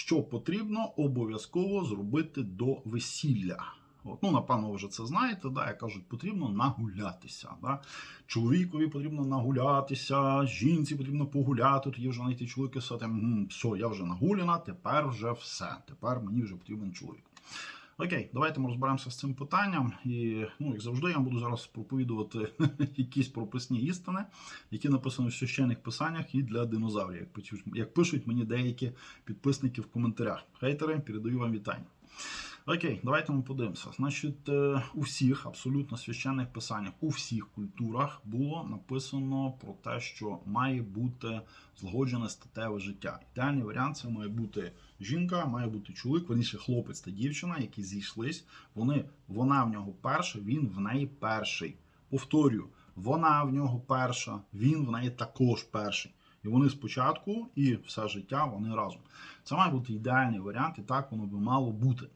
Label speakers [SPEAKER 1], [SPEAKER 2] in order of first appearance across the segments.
[SPEAKER 1] що потрібно обов'язково зробити до весілля. От, ну, напевно, ви вже це знаєте, да, як кажуть, потрібно нагулятися. Да? Чоловікові потрібно нагулятися, жінці потрібно погуляти, тоді вже знайти чоловіка все, я вже нагуляна, тепер вже все. Тепер мені вже потрібен чоловік. Окей, давайте ми розберемося з цим питанням. І, ну, як завжди, я буду зараз проповідувати якісь прописні істини, які написані в священних писаннях і для динозаврів, як пишуть, як пишуть мені деякі підписники в коментарях. Хейтери, передаю вам вітання. Окей, давайте ми подивимося. Значить, е, у всіх абсолютно священних писаннях, у всіх культурах було написано про те, що має бути злагоджене статеве життя. Ідеальний варіант це має бути жінка, має бути чоловік, верніше хлопець та дівчина, які зійшлись. Вони, вона в нього перша, він в неї перший. Повторюю, вона в нього перша, він в неї також перший. І вони спочатку і все життя вони разом. Це має бути ідеальний варіант, і так воно би мало бути.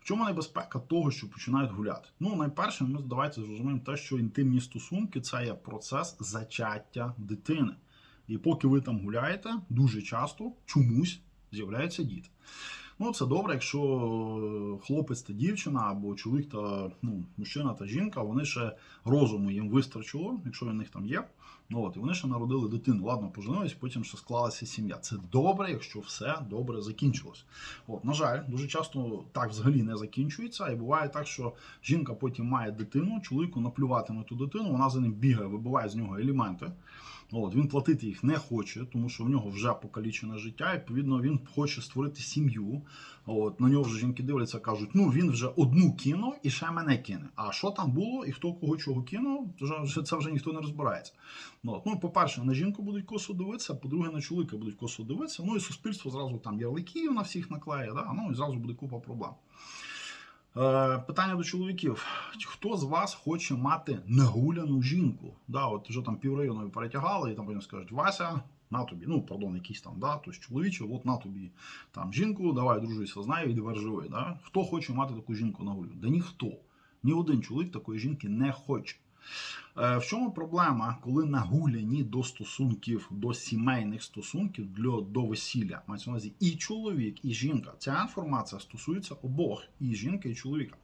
[SPEAKER 1] В чому небезпека того, що починають гуляти? Ну, найперше, ми давайте зрозуміємо те, що інтимні стосунки це є процес зачаття дитини. І поки ви там гуляєте, дуже часто чомусь з'являються діти. Ну, це добре, якщо хлопець та дівчина, або чоловік та ну, мужчина та жінка, вони ще розуму їм вистачило, якщо він них там є. Ну, от, і вони ще народили дитину. Ладно, поженились, потім ще склалася сім'я. Це добре, якщо все добре закінчилось. От, на жаль, дуже часто так взагалі не закінчується. І буває так, що жінка потім має дитину, чоловіку наплювати на ту дитину, вона за ним бігає, вибиває з нього елементи. От, він платити їх не хоче, тому що в нього вже покалічене життя. І, відповідно, він хоче створити сім'ю. От, на нього вже жінки дивляться, кажуть, ну він вже одну кинув і ще мене кине. А що там було і хто кого чого кинув, це вже ніхто не розбирається. Ну, от, ну, по-перше, на жінку будуть косо дивитися, по-друге, на чоловіка будуть косо дивитися. Ну і суспільство зразу там ярликів на всіх наклеє, да? ну і зразу буде купа проблем. Е, питання до чоловіків: хто з вас хоче мати нагуляну жінку? Да, от вже там піврайону перетягали, і там потім скажуть, Вася, на тобі, ну, пардон, якийсь там, да, тобто чоловіче, от на тобі там жінку, давай дружуйся з і тепер живи. Да? Хто хоче мати таку жінку на гулю? Да ніхто. Ні один чоловік такої жінки не хоче. Е, В чому проблема, коли нагуляні до стосунків, до сімейних стосунків для, до весілля? Мається на увазі і чоловік, і жінка. Ця інформація стосується обох і жінки, і чоловіка.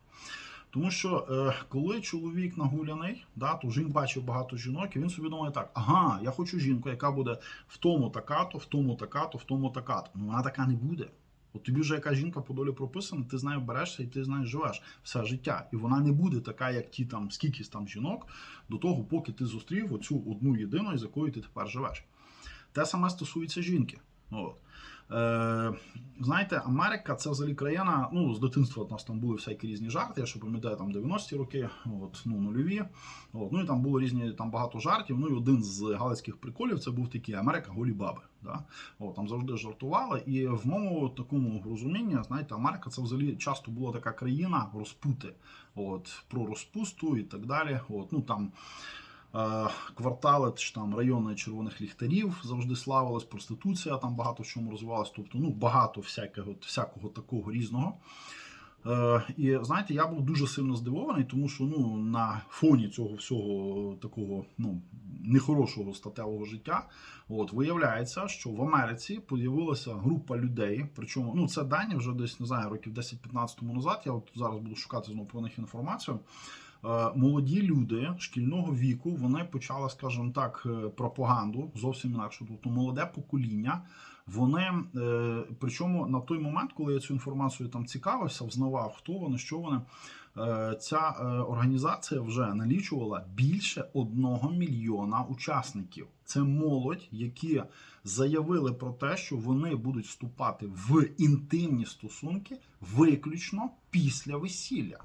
[SPEAKER 1] Тому що е, коли чоловік нагуляний, да, то він бачив багато жінок, і він собі думає так: ага, я хочу жінку, яка буде в тому така-то, в тому така-то, в тому така-то. Ну вона така не буде. От тобі вже яка жінка по долі прописана, ти з нею берешся і ти з нею живеш все життя. І вона не буде така, як ті там скільки там жінок, до того, поки ти зустрів оцю одну єдину, з якою ти тепер живеш. Те саме стосується жінки. От. Е, знаєте, Америка це взагалі країна. Ну, з дитинства у нас там були всякі різні жарти. Я ще пам'ятаю там 90-ті роки, от, ну, нульові. От, ну і там було різні там багато жартів. Ну і один з галицьких приколів це був такий Америка голі баби. Да? От, там завжди жартували. І в моєму такому розумінні, знаєте, Америка це взагалі часто була така країна розпути. От, про розпусту і так далі. От, ну там. Е, Квартали чи там райони червоних ліхтарів завжди славилась, проституція там багато в чому розвивалась, тобто ну багато всякого всякого такого різного. Е, І знаєте, я був дуже сильно здивований, тому що ну на фоні цього всього такого ну нехорошого статевого життя, от виявляється, що в Америці з'явилася група людей. Причому ну це дані вже десь не знаю років 10-15 тому назад. Я от зараз буду шукати знову про них інформацію. Е, молоді люди шкільного віку вони почали, скажімо так, е, пропаганду зовсім інакше. Тобто молоде покоління. Вони е, причому на той момент, коли я цю інформацію там цікавився, взнавав, хто вони, що вони. Ця організація вже налічувала більше одного мільйона учасників. Це молодь, які заявили про те, що вони будуть вступати в інтимні стосунки виключно після весілля.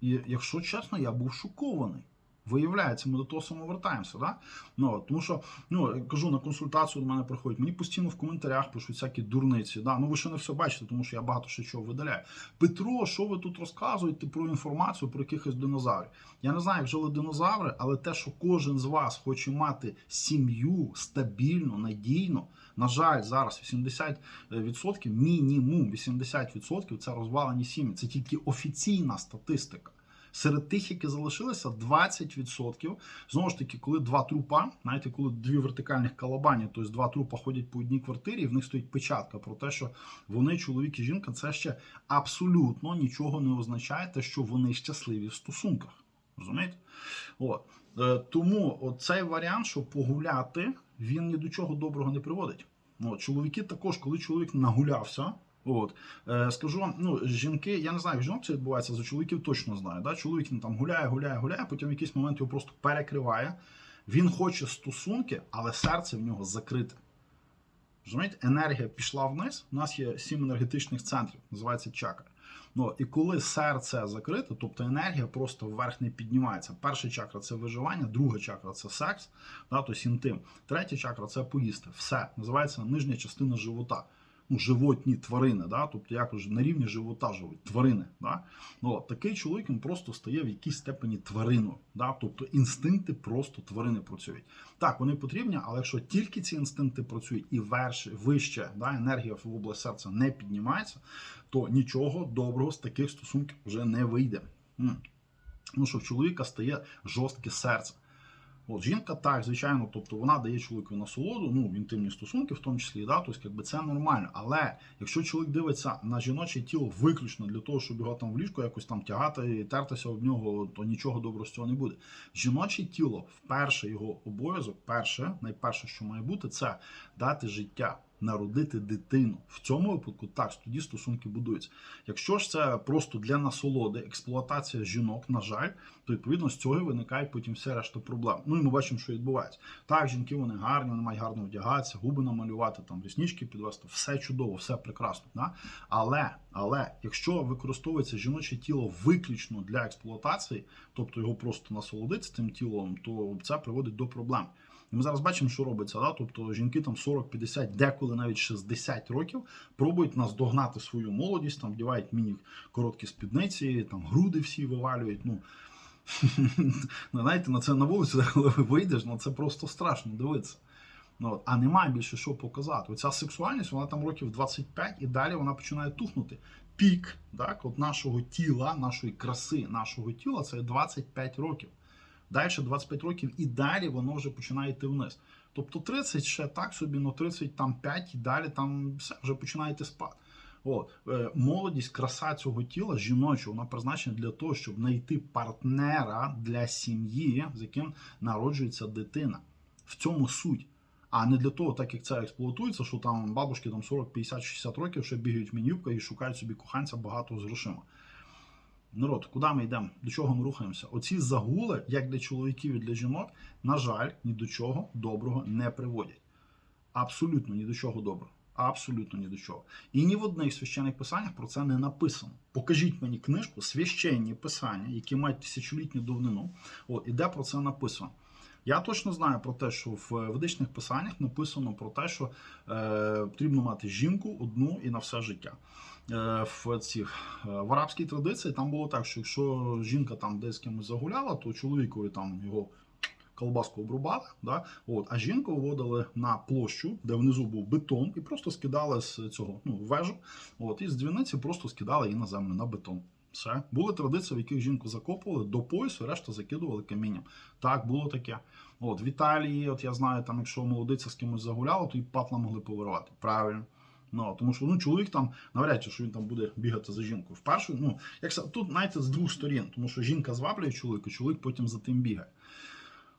[SPEAKER 1] І якщо чесно, я був шокований. Виявляється, ми до того самого вертаємося. Да? Ну, Тому що ну, кажу, на консультацію до мене приходять. Мені постійно в коментарях пишуть всякі дурниці. Да? Ну ви ще не все бачите, тому що я багато ще чого видаляю. Петро, що ви тут розказуєте про інформацію про якихось динозаврів? Я не знаю, як жили динозаври, але те, що кожен з вас хоче мати сім'ю стабільно, надійно. На жаль, зараз 80%, мінімум 80% це розвалені сім'ї. Це тільки офіційна статистика. Серед тих, які залишилися, 20%. Знову ж таки, коли два трупа, знаєте, коли дві вертикальних калабані, тобто два трупа ходять по одній квартирі, і в них стоїть печатка про те, що вони, чоловік і жінка, це ще абсолютно нічого не означає, те, що вони щасливі в стосунках. Розумієте? От. Е, Тому цей варіант, що погуляти, він ні до чого доброго не приводить. От, чоловіки також, коли чоловік нагулявся. От е, скажу вам, ну жінки, я не знаю, як жінок це відбувається, за чоловіків точно знаю. Да? Чоловік він там гуляє, гуляє, гуляє, потім в якийсь момент його просто перекриває. Він хоче стосунки, але серце в нього закрите. Розумієте, енергія пішла вниз. У нас є сім енергетичних центрів, називається чакра. Ну і коли серце закрите, тобто енергія просто вверх не піднімається. Перша чакра це виживання, друга чакра це секс, да, тобто інтим. Третя чакра це поїсти. Все називається нижня частина живота. Ну, животні тварини, да? тобто якось на рівні живота живуть тварини. Да? Ну, такий чоловік він просто стає в якійсь степені твариною. Да? Тобто інстинкти просто тварини працюють. Так, вони потрібні, але якщо тільки ці інстинкти працюють і верше, вище да, енергія в область серця не піднімається, то нічого доброго з таких стосунків вже не вийде. Ну що в чоловіка стає жорстке серце. От жінка так, звичайно, тобто вона дає чоловіку насолоду, ну інтимні стосунки, в тому числі, да, тобто, якби це нормально. Але якщо чоловік дивиться на жіноче тіло виключно для того, щоб його там в ліжку якось там тягати і тертися об нього, то нічого доброго з цього не буде. Жіноче тіло, вперше його обов'язок, перше, найперше, що має бути, це дати життя. Народити дитину в цьому випадку так тоді стосунки будуються. Якщо ж це просто для насолоди, експлуатація жінок, на жаль, то відповідно з цього і виникають потім все решта проблем. Ну і ми бачимо, що відбувається. Так, жінки вони гарні, вони мають гарно вдягатися, губи намалювати, там ріснички підвести, все чудово, все прекрасно. Да? Але, але якщо використовується жіноче тіло виключно для експлуатації, тобто його просто насолодиться цим тілом, то це приводить до проблем. Ми зараз бачимо, що робиться. Да? Тобто жінки там 40, 50, деколи навіть 60 років пробують наздогнати свою молодість, там вдівають міні короткі спідниці, там груди всі вивалюють. Ну, знаєте, на це на вулиці, коли ви вийдеш, ну це просто страшно дивитися. Ну. А немає більше що показати. Оця сексуальність, вона там років 25 і далі вона починає тухнути. Пік так, от нашого тіла, нашої краси, нашого тіла це 25 років. Далі 25 років і далі воно вже починає йти вниз. Тобто 30 ще так собі, ну 30 там 5 і далі там все вже починає йти спад. От, е, молодість, краса цього тіла жіночого, вона призначена для того, щоб знайти партнера для сім'ї, з яким народжується дитина. В цьому суть. А не для того, так як це експлуатується, що там бабушки там 40, 50, 60 років ще бігають в менювках і шукають собі коханця багато з грошима. Народ, куди ми йдемо? До чого ми рухаємося? Оці загули, як для чоловіків і для жінок, на жаль, ні до чого доброго не приводять. Абсолютно ні до чого доброго. Абсолютно ні до чого. І ні в одних священних писаннях про це не написано. Покажіть мені книжку, священні писання, які мають тисячолітню давнину, от, і де про це написано. Я точно знаю про те, що в ведичних писаннях написано про те, що е, потрібно мати жінку одну і на все життя. Е, в цих е, в арабській традиції там було так, що якщо жінка там десь з кимось загуляла, то чоловікові там його колбаску обрубали, да? От, а жінку виводили на площу, де внизу був бетон, і просто скидали з цього ну, вежу. От, і з дзвіниці просто скидали її на землю на бетон. Все. Були традиції, в яких жінку закопували до поясу, решта закидували камінням. Так, було таке. От, В Італії, от я знаю, там, якщо молодиця з кимось загуляла, то і патла могли повирвати. Правильно. Ну, тому що ну, чоловік там навряд чи що він там буде бігати за жінкою. Вперше, ну, як тут, знаєте, з двох сторін, тому що жінка зваблює чоловіка, чоловік потім за тим бігає.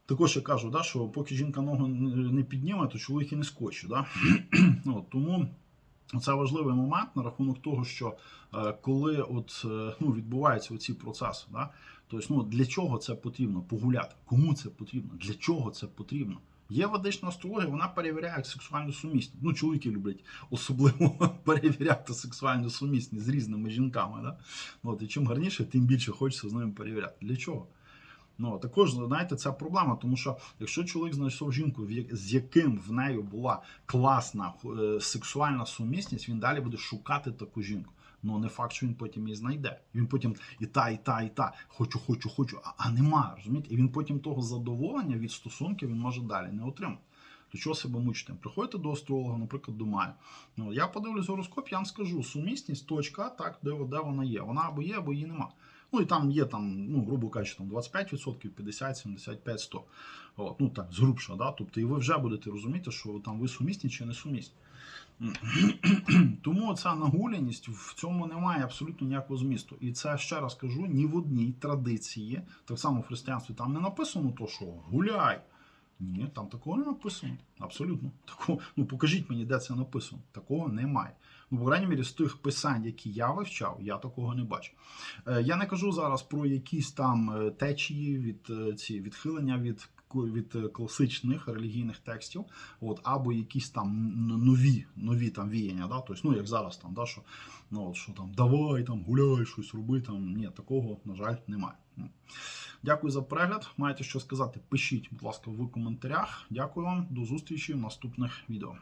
[SPEAKER 1] Також я кажу, да, що поки жінка ногу не підніме, то чоловік і не скоче. Да? ну, тому це важливий момент на рахунок того, що е, коли от, е, ну, відбуваються ці процеси, да? тобто, ну, для чого це потрібно? Погуляти. Кому це потрібно? Для чого це потрібно? Є ведична астрологія, вона перевіряє сексуальну сумісність. Ну, чоловіки люблять особливо перевіряти сексуальну сумісність з різними жінками. Да? От, і чим гарніше, тим більше хочеться з ними перевіряти. Для чого? Ну, також, знаєте, це проблема, тому що якщо чоловік знайшов жінку, з яким в неї була класна е, сексуальна сумісність, він далі буде шукати таку жінку. Ну не факт, що він потім її знайде. Він потім і та, і та, і та. Хочу, хочу, хочу, а, а нема. розумієте? І він потім того задоволення від стосунків він може далі не отримати. До чого себе мучити? Приходьте до астролога, наприклад, до Мая. Ну, я подивлюсь гороскоп, я вам скажу, сумісність, точка, так, де, де вона є. Вона або є, або її нема. Ну і там є там, ну, грубо кажучи, там 25%, 50, 75, 100. От, ну так, згрубша, да? Тобто, і ви вже будете розуміти, що там ви сумісні чи не сумісні. Тому ця нагуляність в цьому немає абсолютно ніякого змісту. І це ще раз кажу: ні в одній традиції, так само в християнстві, там не написано то, що гуляй. Ні, там такого не написано. Абсолютно. Такого, ну покажіть мені, де це написано. Такого немає. Ну, по крайній мірі, з тих писань, які я вивчав, я такого не бачу. Е, я не кажу зараз про якісь там е, течії від е, ці відхилення від від е, класичних релігійних текстів, от або якісь там нові, нові там віяння, да, тобто, ну як зараз там, да, що ну от що там давай там гуляй, щось роби там. Ні, такого на жаль немає. Дякую за перегляд. Маєте що сказати? Пишіть, будь ласка, в коментарях. Дякую вам, до зустрічі в наступних відео.